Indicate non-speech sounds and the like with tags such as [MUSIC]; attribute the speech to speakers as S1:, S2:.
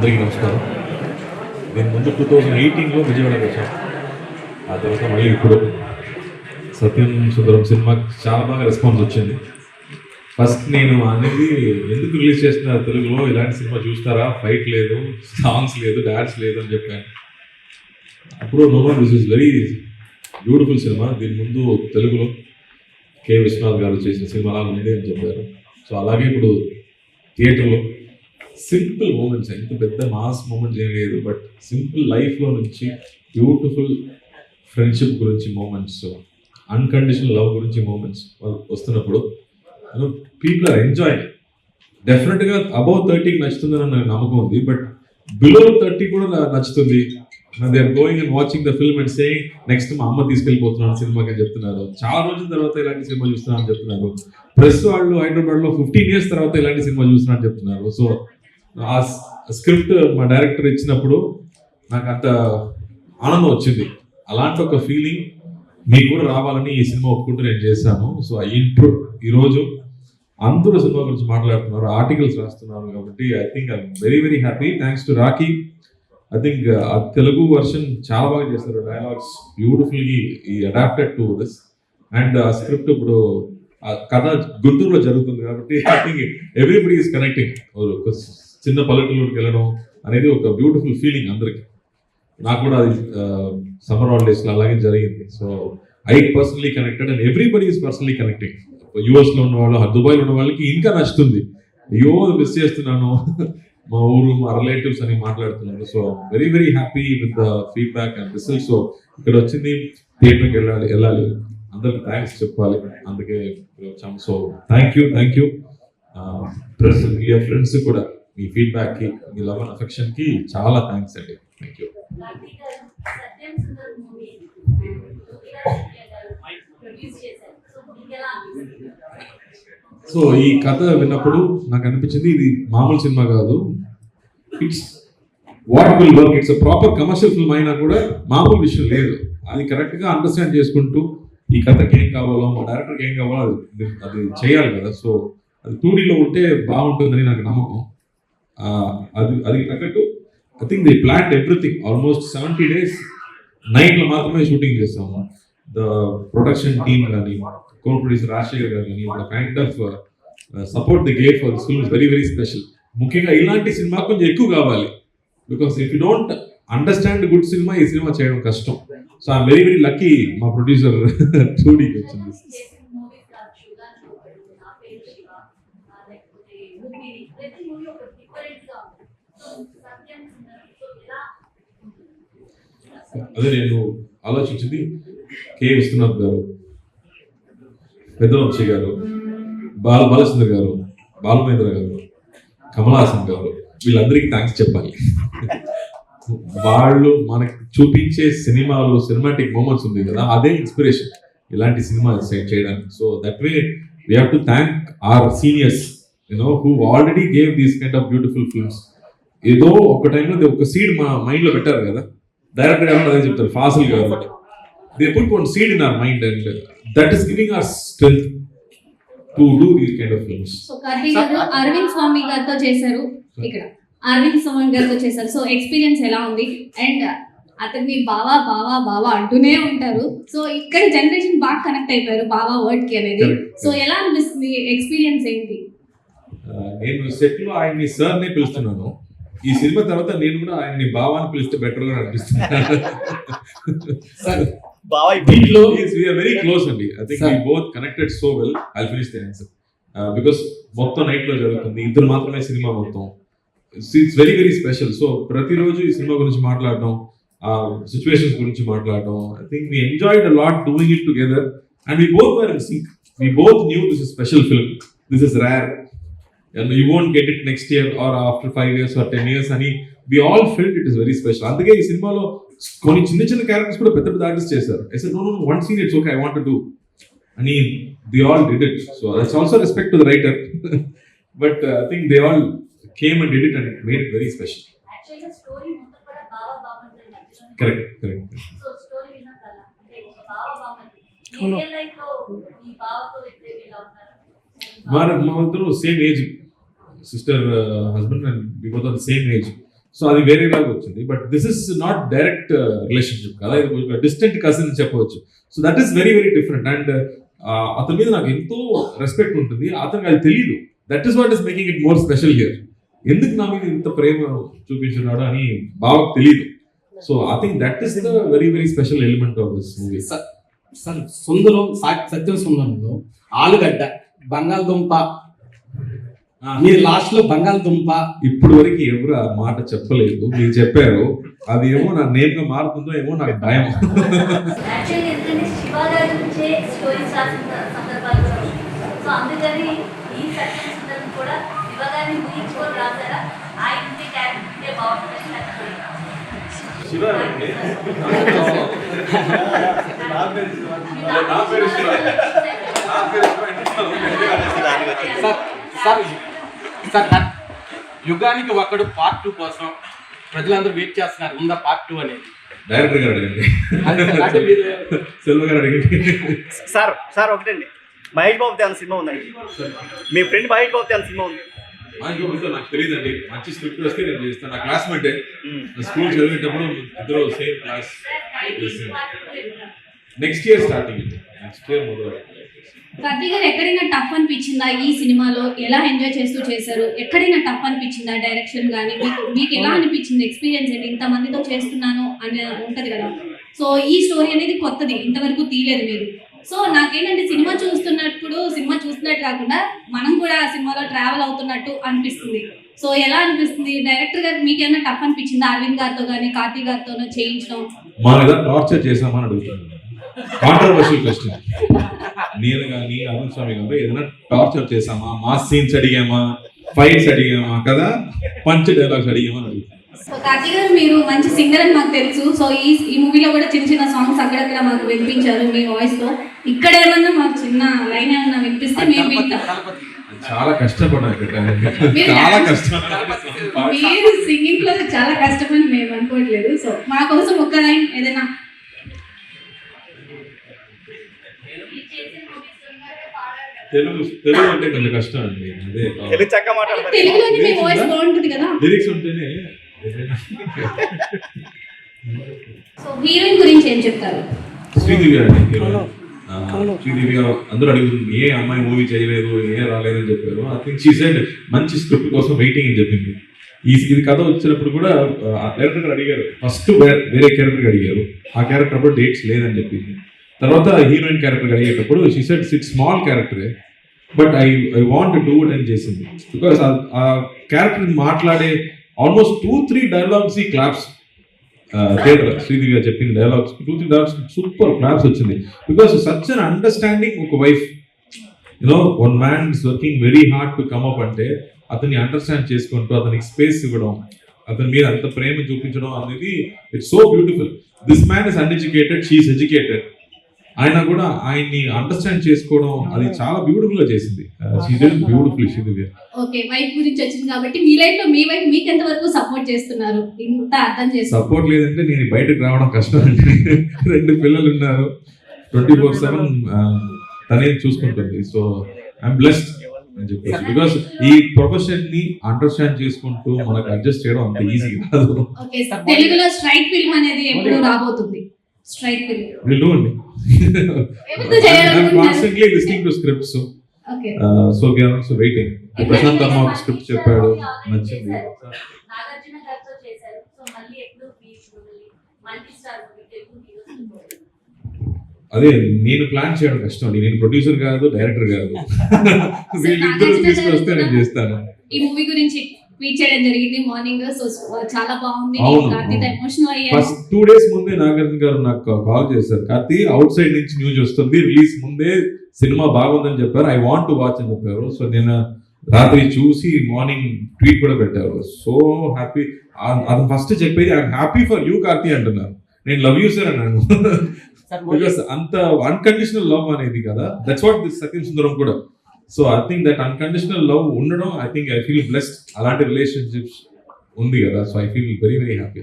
S1: అందరికీ నమస్కారం. నేను ముందు టూ థౌజండ్ ఎయిటీన్లో విజయవాడకి వచ్చాను. ఆ తర్వాత మళ్ళీ ఇప్పుడు సత్యం సుందరం సినిమాకి చాలా బాగా రెస్పాన్స్ వచ్చింది. ఫస్ట్ నేను అనేది ఎందుకు రిలీజ్ చేస్తున్నారు తెలుగులో? ఇలాంటి సినిమా చూస్తారా? ఫైట్ లేదు సాంగ్స్ లేదు డాన్స్ లేదు అని చెప్పాను. అప్పుడు no this is very beautiful cinema. దీని ముందు తెలుగులో కె. విశ్వనాథ్ గారు చేసిన సినిమా అలా ఉంది అని చెప్పారు. సో అలాగే ఇప్పుడు థియేటర్లో సింపుల్ మూమెంట్స్ ఎంత పెద్ద మాస్ మూమెంట్స్ ఏం లేదు బట్ సింపుల్ లైఫ్లో నుంచి బ్యూటిఫుల్ ఫ్రెండ్షిప్ గురించి మూమెంట్స్ అన్కండిషనల్ లవ్ గురించి మూమెంట్స్ వస్తున్నప్పుడు పీపుల్ ఆర్ ఎంజాయ్ డెఫినెట్గా అబౌవ్ థర్టీకి నచ్చుతుందని నాకు నమ్మకం ఉంది బట్ బిలో థర్టీ కూడా నచ్చుతుంది. They are going and watching the film and saying next మా అమ్మ తీసుకెళ్ళిపోతున్నాను సినిమాకి అని చెప్తున్నారు. చాలా రోజుల తర్వాత ఇలాంటి సినిమా చూస్తున్నాను అని చెప్తున్నారు. ప్రెస్ వాళ్ళు హైదరాబాద్లో ఫిఫ్టీన్ ఇయర్స్ తర్వాత ఇలాంటి సినిమా చూస్తున్నాను చెప్తున్నారు. సో ఆ స్క్రిప్ట్ మా డైరెక్టర్ ఇచ్చినప్పుడు నాకు అంత ఆనందం వచ్చింది. అలాంటి ఒక ఫీలింగ్ మీకు కూడా రావాలని ఈ సినిమా ఒప్పుకుంటూ నేను చేశాను. సో ఆ ఇంట్రో ఈరోజు అందరూ సినిమా గురించి మాట్లాడుతున్నారు ఆర్టికల్స్ రాస్తున్నారు కాబట్టి I think I very very happy. Thanks to Rakhi. I think ఆ తెలుగు వర్షన్ చాలా బాగా చేస్తారు డైలాగ్స్ బ్యూటిఫుల్లీ ఈ అడాప్టెడ్ టు దిస్. అండ్ ఆ స్క్రిప్ట్ ఇప్పుడు ఆ కథ గుంటూరులో జరుగుతుంది కాబట్టి I think everybody is connecting. ఒక చిన్న పల్లెటూరుకి వెళ్ళడం అనేది ఒక బ్యూటిఫుల్ ఫీలింగ్ అందరికి. నాకు కూడా అది సమ్మర్ హాలిడేస్లో అలాగే జరిగింది. So I personally connected and everybody is personally connecting యూఎస్లో ఉన్న వాళ్ళు దుబాయ్లో ఉన్న వాళ్ళకి ఇంకా నచ్చుతుంది. అయ్యో మిస్ చేస్తున్నాను. [LAUGHS] మా ఊరు మా రిలేటివ్స్ అని మాట్లాడుతున్నారు. So very very happy with the feedback and result so ఇక్కడ వచ్చింది థియేటర్కి వెళ్ళాలి వెళ్ళాలి. అందరికి థ్యాంక్స్ చెప్పాలి. అందుకే వచ్చాము. So thank you thank you press friends కూడా. మీ ఫీడ్బ్యాక్కి మీ లవ్ అండ్ అఫెక్షన్కి చాలా థ్యాంక్స్ అండి. థ్యాంక్ యూ
S2: సో
S1: ఈ కథ విన్నప్పుడు నాకు అనిపించింది ఇది మామూలు సినిమా కాదు. It's what will work it's proper commercial film అయినా కూడా మామూలు విషయం లేదు. అది కరెక్ట్గా అండర్స్టాండ్ చేసుకుంటూ ఈ కథకి ఏం కావాలో మా డైరెక్టర్కి ఏం కావాలో అది అది చేయాలి కదా. సో అది టూడీలో ఉంటే బాగుంటుందని నాకు నమ్మకం. అది అది తగ్గట్టు I think the plant everything almost seventy days నైట్లో మాత్రమే షూటింగ్ చేస్తాము. ద ప్రొడక్షన్ టీమ్ కానీ కో ప్రొడ్యూసర్ రాజశేఖర్ గారు కానీ వాళ్ళ kind of support the gate for this film very very special ముఖ్యంగా ఇలాంటి సినిమా కొంచెం ఎక్కువ కావాలి. Because if you don't understand good cinema ఈ సినిమా చేయడం కష్టం. So I'm very very lucky మా ప్రొడ్యూసర్ [LAUGHS] టూడీకి వచ్చింది
S2: చేసిన మూవీస్ కావచ్చు దాని ఒకటి నా పేరు శివ ఆ, లేకపోతే ఊపిరి ప్రతి మూవీ ఒక డిఫరెంట్గా ఉంటుంది సో సత్యం సుందర్ సో ఎలా
S1: అదే నేను ఆలోచించింది కె విశ్వనాథ్ గారు పెద్దవంశీ గారు బాల బాలచంద్ర గారు బాలమహేంద్ర గారు కమలాసన్ గారు వీళ్ళందరికీ థ్యాంక్స్ చెప్పాలి. వాళ్ళు మనకి చూపించే సినిమాలు సినిమాటిక్ మూమెంట్స్ ఉంది కదా అదే ఇన్స్పిరేషన్ ఇలాంటి సినిమా చేయడానికి. So that way we have to thank our seniors you know who already gave these kind of beautiful films ఏదో ఒక టైంలో ఒక సీడ్ మా మైండ్లో పెట్టారు కదా. డైరెక్టర్ గారు అదే చెప్తారు Fazil garu. They put one seed in our mind and that is giving our strength to do these kind of films
S3: Arvind Swamy గారితో చేశారు. ఇక్కడ అరవింద్ స్వామి గారితో చేశారు. సో ఎక్స్పీరియన్స్ ఎలా ఉంది? అండ్ అతన్ని బావా బావా బావా అంటూనే ఉంటారు. సో ఇక్కడ జనరేషన్ బాగా కనెక్ట్ అయిపోయారు బావా వర్డ్కి అనేది. సో ఎలా అనిపిస్తుంది? ఎక్స్పీరియన్స్ ఏంటి?
S1: నేను సెట్లో ఆయన్ని సార్ నే పిలుస్తున్నాను. ఈ సినిమా తర్వాత నేను కూడా ఆయన్ని బావాని పిలిస్తే బెటర్గా అనిపిస్తుంది. వెరీ క్లోజ్ అండి I think
S4: Sir.
S1: We both connected so well I finish the answer because మొత్తం నైట్లో జరుగుతుంది. ఇద్దరు మాత్రమే సినిమా మొత్తం. It's very very special so ప్రతిరోజు ఈ సినిమా గురించి మాట్లాడడం ఆ సిచ్యువేషన్స్ గురించి మాట్లాడడం I think we enjoyed lot doing it together and we both were in sync we both knew this is special film this is rare you won't get it next year or after five years or ten years అని we all feeled it is very special అందుకే ఈ సినిమాలో కొన్ని చిన్న చిన్న characters కూడా పెద్ద పెద్ద ఆర్టిస్ట్ చేశారు. I said no no one scene it's okay I want do అని they all did it so that's also respect to the writer but I think they all came and did it and it made it very special correct correct మా మా ఇద్దరు same age sister husband and we both are same age so అది వేరే లాగా వచ్చింది but this is not direct relationship కదా. ఇది ఒక డిస్టెంట్ కజిన్ చెప్పవచ్చు. So that is very very different and అతని మీద నాకు ఎంతో రెస్పెక్ట్ ఉంటుంది. అతనికి అది తెలియదు that is what is making it more special here ఎందుకు నా మీద ఇంత ప్రేమ చూపించున్నాడు అని బాగా తెలియదు so I think that is the very very special element of this movie
S4: sir Sundaram Satyam సుందరంలో ఆలుగడ్డ బంగాళదుంప మీరు లాస్ట్లో బంగాళదుంప.
S1: ఇప్పుడు వరకు ఎవరు ఆ మాట చెప్పలేదు. మీరు చెప్పారు. అది ఏమో నా నేమ్గా మారుతుందో ఏమో నాకు భయం.
S4: సార్ సార్ సార్ యుగానికి ఒకడు పార్ట్ టూ కోసం ప్రజలందరూ వెయిట్ చేస్తున్నారు. ఉందా పార్ట్ టూ అనేది?
S1: డైరెక్టర్ గారు అడగండి. సెల్వ గారు అడగండి.
S5: సార్ సార్ ఒకటండి మహేష్ బాబు అన్న సినిమా ఉందండి. మీ ఫ్రెండ్ మహేష్ బాబు అన్న సినిమా ఉంది.
S1: నాకు తెలియదండి మంచి స్క్రిప్ట్ వస్తే నేను చేస్తాను. నా క్లాస్మేట్. స్కూల్ చదివేటప్పుడు ఇద్దరు same class next year starting next year మొదలు
S3: కార్తీక్ గారు ఎక్కడైనా టఫ్ అనిపించిందా ఈ సినిమాలో? ఎలా ఎంజాయ్ చేస్తూ చేశారు? ఎక్కడైనా టఫ్ అనిపించిందా డైరెక్షన్ కానీ మీకు మీకు ఎలా అనిపించింది? ఎక్స్పీరియన్స్ ఏంటి? ఇంతమందితో చేస్తున్నాను అని ఉంటది కదా. సో ఈ స్టోరీ అనేది కొత్తది. ఇంతవరకు తీయలేదు మీరు. సో నాకేంటంటే సినిమా చూస్తున్నప్పుడు సినిమా చూస్తున్నట్టు కాకుండా మనం కూడా ఆ సినిమాలో ట్రావెల్ అవుతున్నట్టు అనిపిస్తుంది. సో ఎలా అనిపిస్తుంది? డైరెక్టర్ గారు మీకు ఏమైనా టఫ్ అనిపించిందా? అరవింద్ గారితో కానీ కార్తీక్ గారితో చేయించడం?
S1: టార్చర్ చేసామని అడుగుతున్నాను కాంట్రవర్షియల్ క్వశ్చన్ నేను కానీ అరుణ్ స్వామి గారు ఏదైనా టార్చర్ చేసామా మా సీన్స్ అడిగామా? ఫైట్స్ అడిగామా? కదా? పంచ్ డైలాగ్స్ అడిగామా అని
S3: సో కార్తీక్ గారు మీరు మంచి సింగర్ అని మాకు తెలుసు. సో ఈ ఈ మూవీలో కూడా చిన్న చిన్న సాంగ్స్ అక్కడక్కడ మాకు వినిపించారు మీ వాయిస్తో ఇక్కడ ఏమన్నా మాకు చిన్న లైన్ ఏమన్నా వినిపిస్తే మేము వింటాం.
S1: చాలా కష్టపడ్డా చాలా కష్టం
S3: మీరు సింగింగ్లో చాలా కష్టమని మేము అనుకోవట్లేదు. సో మా కోసం ఒక్క లైన్ ఏదైనా
S1: తెలుగు తెలుగు అంటే కొంచెం కష్టం అండి అదే.
S5: తెలుగు చక్క మాట్లాడతారు.
S3: తెలుగులోని మీ వాయిస్ బాగుంటుంది కదా.
S1: లిరిక్స్ ఉంటేనే
S3: సో హీరోయిన్ గురించి ఏం చెప్తారు?
S1: శ్రీదేవి అండి ఆ, శ్రీదేవి గారు అందరూ అడుగుతుంది ఏ అమ్మాయి మూవీ చేయలేదు ఏ రాలేదని చెప్పారు. ఐ థింక్ షీ సైడ్ మంచి స్క్రిప్ట్ కోసం వెయిటింగ్ అని చెప్పింది. ఈ ఇది కథ వచ్చినప్పుడు కూడా డైరెక్టర్ గారు అడిగారు. ఫస్ట్ వేరే క్యారెక్టర్ అడిగారు. ఆ క్యారెక్టర్ అప్పుడు డేట్స్ లేదని చెప్పింది. తర్వాత హీరోయిన్ క్యారెక్టర్ అడిగేటప్పుడు షీ సెడ్ సిట్ small క్యారెక్టరే but I I want do it అని చేసింది. బికాస్ ఆ క్యారెక్టర్ మాట్లాడే ఆల్మోస్ట్ టూ త్రీ డైలాగ్స్ ఈ క్లాప్స్ థియేటర్ శ్రీదేవి గారు చెప్పిన dialogues two three dialogues super claps వచ్చింది. బికాస్ సచ్ అన్ అండర్స్టాండింగ్ ఒక wife you know one man is working very hard to come up అంటే అతన్ని అండర్స్టాండ్ చేసుకుంటూ అతనికి స్పేస్ ఇవ్వడం అతని మీద అంత ప్రేమ చూపించడం అనేది it's so beautiful this man is uneducated she is educated ఆయన కూడా ఆయన్ని అండర్స్టాండ్ చేసుకోవడం అది చాలా బ్యూటిఫుల్గా చేసింది. బ్యూటిఫుల్ శ్రీదేవి
S3: ఓకే వైఫ్ గురించి వచ్చింది కాబట్టి మీ లైఫ్లో మీ వైఫ్ మీకు ఎంత వరకు సపోర్ట్ చేస్తున్నారు? ఇంత అర్థం చేస్తారు
S1: సపోర్ట్ లేదంటే నేను బయటకు రావడం కష్టం అండి. [LAUGHS] రెండు పిల్లలు ఉన్నారు. ట్వంటీ ఫోర్ సెవెన్ తనే చూసుకుంటుంది. సో ఐఎమ్ బ్లెస్డ్ అని చెప్పేసి. బికాస్ ఈ ప్రొఫెషన్ని అండర్స్టాండ్ చేసుకుంటూ మనకు అడ్జస్ట్ చేయడం అంత ఈజీ కాదు.
S3: ఓకే తెలుగులో స్ట్రైట్ ఫిల్మ్ అనేది ఎప్పుడు రాబోతుంది? స్ట్రైట్ ఫిల్మ్
S1: విల్ డూ అండి? Constantly listening to scripts
S3: okay
S1: so we are also waiting Prashanth అమ్మ ఒక స్క్రిప్ట్ చెప్పాడు. నచ్చింది
S2: నాగార్జున గారితో చేశారు. సో మళ్ళీ ఎప్పుడు మల్టీ స్టార్ తెలుగు హీరోస్
S1: అదే నేను ప్లాన్ చేయడం కష్టం అండి. నేను ప్రొడ్యూసర్ కాదు డైరెక్టర్ కాదు. [LAUGHS] [LAUGHS] వీళ్ళిద్దరూ తీసుకొస్తే నేను చేస్తాను.
S3: ఈ మూవీ గురించి ట్వీట్ చేయడం జరిగింది మార్నింగ్ సో చాలా బాగుంది. Karthik. Emotional
S1: first two days ముందే నాగార్జున గారు నాకు కాల్ చేశారు. కార్తీ అవుట్ సైడ్ నుంచి న్యూస్ వస్తుంది. రిలీజ్ ముందే సినిమా బాగుందని చెప్పారు. ఐ వాంట్ టు వాచ్ అని చెప్పారు. సో నేను రాత్రి చూసి మార్నింగ్ ట్వీట్ కూడా పెట్టారు. సో హ్యాపీ అది ఫస్ట్ చెప్పేది I'm happy for you Karthi అంటున్నారు. నేను లవ్ యూ సార్ అన్నాను. బికాస్ [LAUGHS] అంత అన్కండిషనల్ లవ్ అనేది కదా. That's what this Satyam Sundaram కూడా. So I think that unconditional love ఉండడం I think I feel blessed అలాంటి రిలేషన్షిప్స్ ఉంది కదా. So I feel very very happy